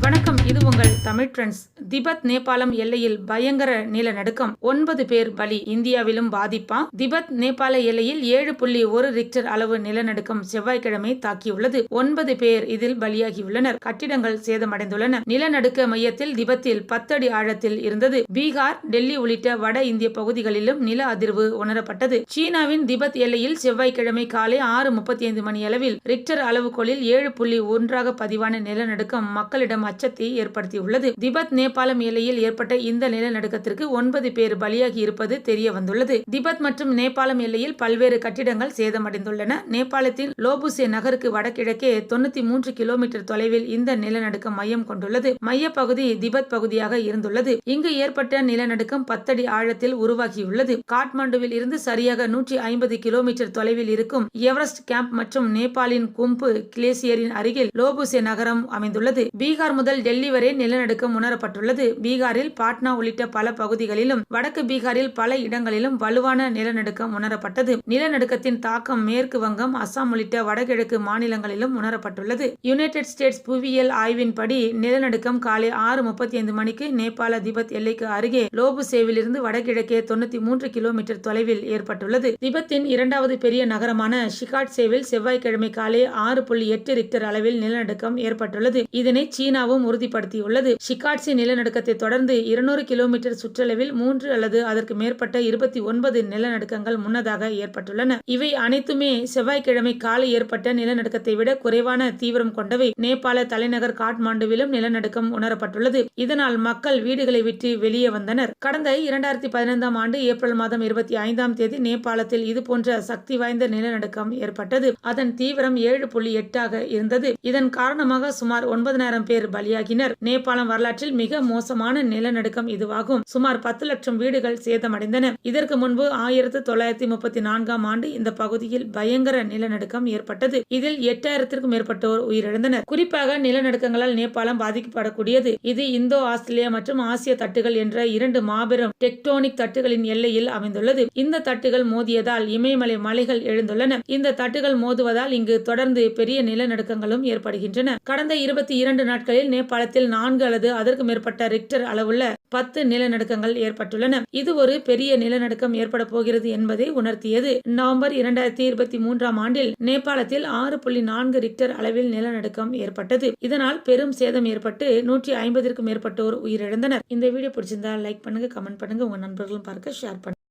வணக்கம். இது உங்கள் தமிழ் ட்ரெண்ட்ஸ். திபெத் நேபாளம் எல்லையில் பயங்கர நிலநடுக்கம். ஒன்பது பேர் பலி. இந்தியாவிலும் பாதிப்பா? திபெத் நேபாள எல்லையில் ஏழு புள்ளி ஒரு ரிக்டர் அளவு நிலநடுக்கம் செவ்வாய்க்கிழமை தாக்கியுள்ளது. ஒன்பது பேர் இதில் பலியாகியுள்ளனர். கட்டிடங்கள் சேதமடைந்துள்ளன. நிலநடுக்க மையத்தில் திபெத்தில் பத்தடி ஆழத்தில் இருந்தது. பீகார் டெல்லி உள்ளிட்ட வட இந்திய பகுதிகளிலும் நில அதிர்வு உணரப்பட்டது. சீனாவின் திபெத் எல்லையில் செவ்வாய்க்கிழமை காலை ஆறு முப்பத்தி ஐந்து மணி அளவில் ரிக்டர் அளவுகோலில் ஏழு புள்ளி ஒன்றாக பதிவான நிலநடுக்கம் மக்களிடம் அச்சத்தை ஏற்படுத்தியுள்ளது. திபெத் நேபாளம் எல்லையில் ஏற்பட்ட இந்த நிலநடுக்கத்திற்கு ஒன்பது பேர் பலியாகி இருப்பது தெரிய வந்துள்ளது திபெத் மற்றும் நேபாளம் எல்லையில் பல்வேறு கட்டிடங்கள் சேதமடைந்துள்ளன. நேபாளத்தின் லோபுசே நகருக்கு வடகிழக்கே தொண்ணூத்தி மூன்று கிலோமீட்டர் தொலைவில் இந்த நிலநடுக்கம் மையம் கொண்டுள்ளது. மையப்பகுதி திபெத் பகுதியாக இருந்துள்ளது. இங்கு ஏற்பட்ட நிலநடுக்கம் பத்தடி ஆழத்தில் உருவாகியுள்ளது. காட்மாண்டுவில் இருந்து சரியாக நூற்றி ஐம்பது கிலோமீட்டர் தொலைவில் இருக்கும் எவரெஸ்ட் கேம்ப் மற்றும் நேபாளின் கும்பு கிளேசியரின் அருகில் லோபுசே நகரம் அமைந்துள்ளது. பீகார் முதல் டெல்லி வரை நிலநடுக்கம் உணரப்பட்டுள்ளது. பீகாரில் பாட்னா உள்ளிட்ட பல பகுதிகளிலும் வடக்கு பீகாரில் பல இடங்களிலும் வலுவான நிலநடுக்கம் உணரப்பட்டது. நிலநடுக்கத்தின் தாக்கம் மேற்கு வங்கம் அசாம் உள்ளிட்ட வடகிழக்கு மாநிலங்களிலும் உணரப்பட்டுள்ளது. யுனைடெட் ஸ்டேட்ஸ் புவியியல் ஆய்வின்படி நிலநடுக்கம் காலை ஆறு முப்பத்தி ஐந்து மணிக்கு நேபாள திபெத் எல்லைக்கு அருகே லோபுசேவிலிருந்து வடகிழக்கே தொண்ணூத்தி மூன்று கிலோமீட்டர் தொலைவில் ஏற்பட்டுள்ளது. திபெத்தின் இரண்டாவது பெரிய நகரமான ஷிகாட்சேவில் செவ்வாய்க்கிழமை காலை ஆறு புள்ளி எட்டு ரிக்டர் அளவில் நிலநடுக்கம் ஏற்பட்டுள்ளது. இதனை சீனாவும் உறுதிப்படுத்தியுள்ளது. ஷிகாட்சி நிலநடுக்கத்தை தொடர்ந்து இருநூறு கிலோமீட்டர் சுற்றளவில் மூன்று அல்லது அதற்கு மேற்பட்ட இருபத்தி ஒன்பது நிலநடுக்கங்கள் முன்னதாக ஏற்பட்டுள்ளன. இவை அனைத்துமே செவ்வாய்க்கிழமை காலை ஏற்பட்ட நிலநடுக்கத்தை விட குறைவான தீவிரம் கொண்டவை. நேபாள தலைநகர் காட்மாண்டுவிலும் நிலநடுக்கம் உணரப்பட்டுள்ளது. இதனால் மக்கள் வீடுகளை விட்டு வெளியே வந்தனர். கடந்த இரண்டாயிரத்தி பதினைந்தாம் ஆண்டு ஏப்ரல் மாதம் இருபத்தி ஐந்தாம் தேதி நேபாளத்தில் இதுபோன்ற சக்தி வாய்ந்த நிலநடுக்கம் ஏற்பட்டது. அதன் தீவிரம் ஏழு புள்ளி எட்டாக இருந்தது. இதன் காரணமாக சுமார் ஒன்பதனாயிரம் பேர் பலியாகினர். நேபாளம் வரலாற்றில் மிக மோசமான நிலநடுக்கம் இதுவாகும். சுமார் பத்து லட்சம் வீடுகள் சேதமடைந்தன. இதற்கு முன்பு ஆயிரத்து தொள்ளாயிரத்தி முப்பத்தி நான்காம் ஆண்டு இந்த பகுதியில் பயங்கர நிலநடுக்கம் ஏற்பட்டது. இதில் எட்டாயிரத்திற்கும் மேற்பட்டோர் உயிரிழந்தனர். குறிப்பாக நிலநடுக்கங்களால் நேபாளம் பாதிக்கப்படக்கூடியது. இது இந்தோ ஆஸ்திரேலியா மற்றும் ஆசிய தட்டுகள் என்ற இரண்டு மாபெரும் டெக்டோனிக் தட்டுகளின் எல்லையில் அமைந்துள்ளது. இந்த தட்டுகள் மோதியதால் இமயமலை மலைகள் எழுந்துள்ளன. இந்த தட்டுகள் மோதுவதால் இங்கு தொடர்ந்து பெரிய நிலநடுக்கங்களும் ஏற்படுகின்றன. கடந்த இருபத்தி இரண்டு நாட்களில் நேபாளத்தில் நான்கு அல்லது அதற்கு மேற்பட்ட ரிக்டர் அளவுள்ள பத்து நிலநடுக்கங்கள் ஏற்பட்டுள்ளன. இது ஒரு பெரிய நிலநடுக்கம் ஏற்பட போகிறது என்பதை உணர்த்தியது. நவம்பர் இரண்டாயிரத்தி இருபத்தி மூன்றாம் ஆண்டில் நேபாளத்தில் ஆறு புள்ளி நான்கு ரிக்டர் அளவில் நிலநடுக்கம் ஏற்பட்டது. இதனால் பெரும் சேதம் ஏற்பட்டு நூற்றி ஐம்பதிற்கும் மேற்பட்டோர் உயிரிழந்தனர். இந்த வீடியோ பிடிச்சிருந்தா லைக் பண்ணுங்க கமெண்ட் பண்ணுங்க. உங்க நண்பர்களும் பார்க்க ஷேர் பண்ணுங்க.